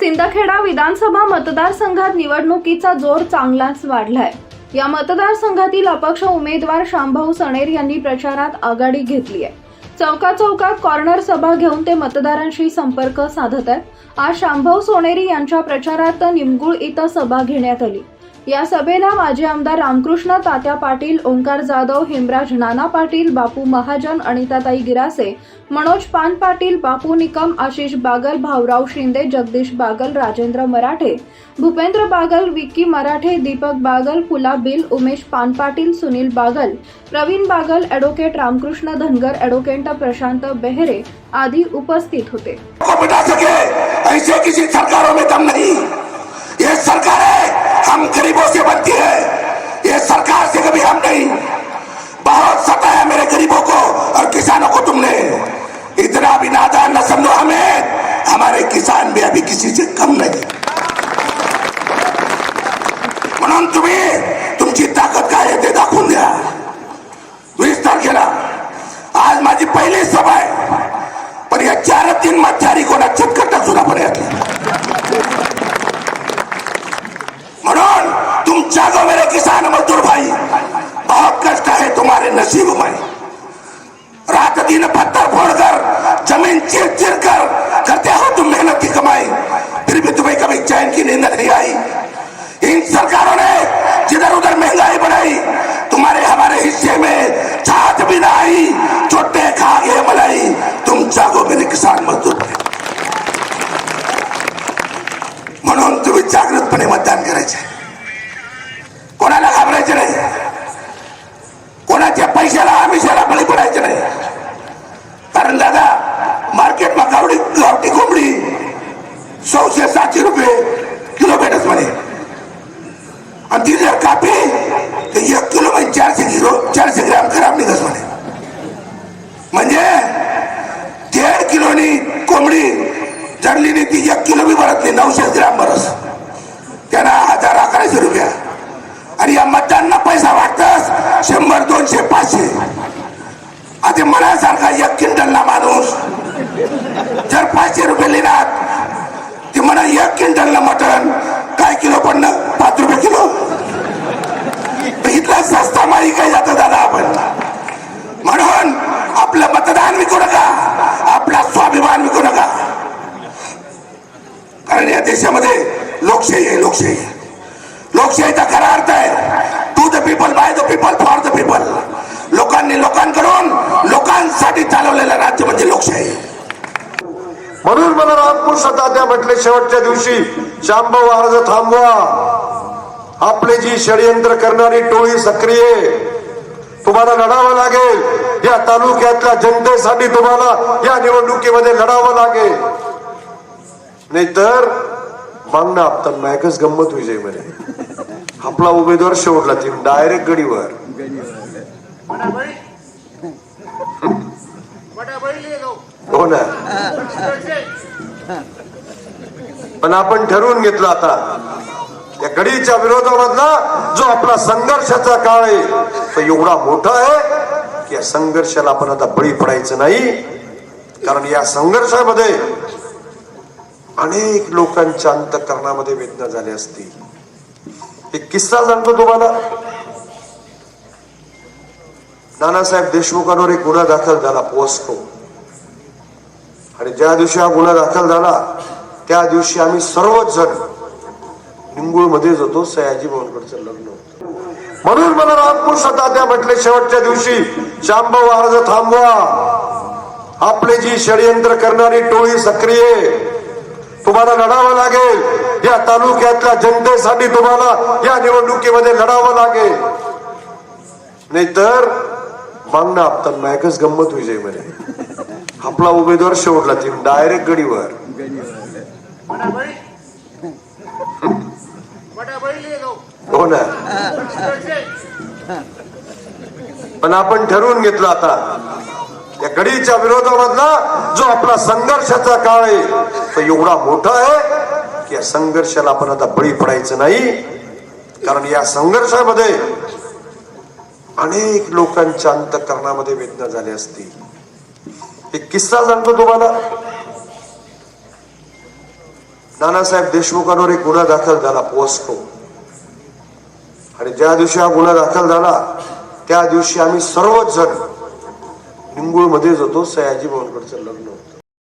सिंदखेडा विधानसभा मतदारसंघात निवडणुकीचा जोर चांगलाच वाढलाय. या मतदारसंघातील अपक्ष उमेदवार शांभाऊ सणेर यांनी प्रचारात आघाडी घेतली आहे. चौका चौकात कॉर्नर सभा घेऊन ते मतदारांशी संपर्क साधत आहेत. आज शांभाऊ सोनेरी यांच्या प्रचारात निमगुळ इथं सभा घेण्यात आली. या सभेला माजी आमदार रामकृष्ण तात्या पाटील ओंकार जाधव हेमराज नाना पाटील बापू महाजन अनिताताई गिरासे मनोज पान पाटील बापू निकम आशिष बागल भाऊराव शिंदे जगदीश बागल राजेंद्र मराठे भूपेंद्र बागल विक्की मराठे दीपक बागल पुला बिल उमेश पान पाटील सुनील बागल प्रवीण बागल ॲडव्होकेट रामकृष्ण धनगर ॲडव्होकेट प्रशांत बेहरे आदी उपस्थित होते. सरकार हम गरीबों से बनती है। ये सरकार से कभी हम नहीं। बहुत सताया मेरे गरीबों को और किसानों को तुमने। इतना भी नादान न समझो हमें। हमारे किसान भी अभी किसी से कम नहीं। म्हणून तुम्ही, तुमची ते आज माझी पहिली सभा आहे पण या चार तीन मध्यारी कोणा चटकट सुद्धा म्हणून 全部、お前。किलो चारशे ग्राम खराब निघत म्हणे म्हणजे दीड किलोनी कोंबडी जडलीने ती एक किलो बी भरत नाही नऊशे ग्राम भरस. त्यांना हजार अकराशे रुपया. आणि या मतदारांना पैसा वाटतस शंभर दोनशे पाचशे. आता मनासारखा एक क्विंटलला माणूस सस्ता काय जातो दादा आपण. म्हणून आपलं मतदान विकू नका आपला स्वाभिमान विकू नका. कारण या देशामध्ये लोकशाही आहे लोकशाही लोकशाहीचा खरा अर्थ आहे to the people by the people for the people लोकांनी लोकांकडून लोकांसाठी चालवलेलं राज्य म्हणजे लोकशाही म्हणून मला रामपूर तात्या म्हटले शेवटच्या दिवशी शांभव अर्ज थांबवा. आपले जी षडयंत्र करणारी टोळी सक्रिय आहे. तुम्हाला लढावं लागेल. या तालुक्यातल्या जनतेसाठी तुम्हाला या निवडणुकीमध्ये लढावं लागेल. नाहीतर मागणं आपता नायकच गंमत होई म्हणे. आपला उमेदवार शेवटला ती डायरेक्ट गडीवर. हो ना. पण आपण ठरवून घेतलं आता. या गडीच्या विरोधामधला जो आपला संघर्षाचा काळ आहे तो एवढा मोठा आहे की या संघर्षाला आपण आता बळी पडायचं नाही. कारण या संघर्षामध्ये अनेक लोकांच्या अंतकरणामध्ये वेदना झाल्या असतील. एक किस्सा सांगतो तुम्हाला. नानासाहेब देशमुखांवर एक गुन्हा दाखल झाला पोस्को आणि ज्या दिवशी हा गुन्हा दाखल झाला त्या दिवशी आम्ही सर्वच जण हिंगूळमध्ये होतो सयाजी भवनकडचं लग्न होतं. म्हणून मला रामकृष्ण तात्या म्हटले शेवटच्या दिवशी शांभव अर्ज थांबवा. आपले जी षडयंत्र करणारी टोळी सक्रिय तुम्हाला लढावं लागेल. या तालुक्यातल्या जनतेसाठी तुम्हाला या निवडणुकीमध्ये लढावं लागेल. नाहीतर मागणं आपता नायकच गंमत विजयमध्ये आपला उमेदवार शेवटला ती डायरेक्ट गडीवर. होणार पण आपण ठरवून घेतलं आता त्या गडीच्या विरोधामधला जो आपला संघर्षाचा काळ आहे तो एवढा मोठा आहे की या संघर्षाला आपण आता बळी पडायचं नाही. कारण या संघर्षामध्ये अनेक लोकांच्या अंतकरणामध्ये वेदना झाल्या असतील. एक किस्सा सांगतो तुम्हाला. नानासाहेब देशमुखांवर एक गुन्हा दाखल झाला पोस्को आणि ज्या दिवशी हा गुन्हा दाखल झाला त्या दिवशी आम्ही सर्वच जण निंगुळमध्येच होतो सयाजी भवनकडचं लग्न होतं.